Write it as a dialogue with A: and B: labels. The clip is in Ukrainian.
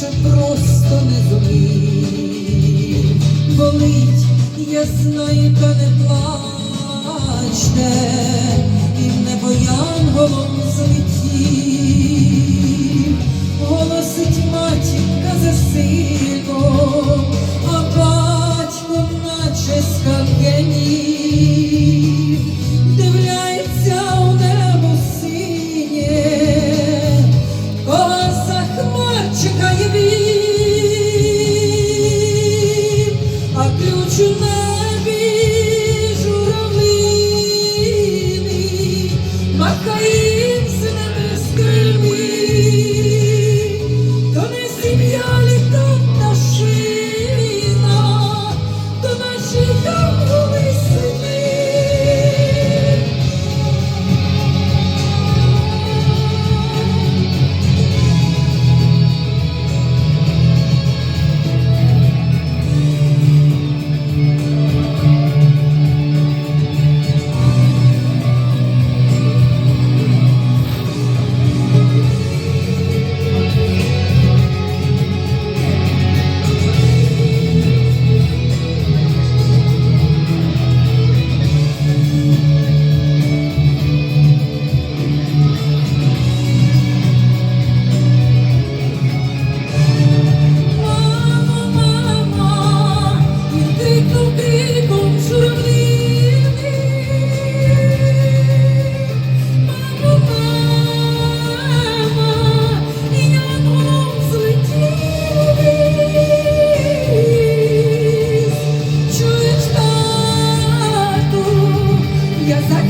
A: інакше просто не зумів. Болить, я знаю, та не плачте, і небо янголом злетів. Голосить cair. Yes, I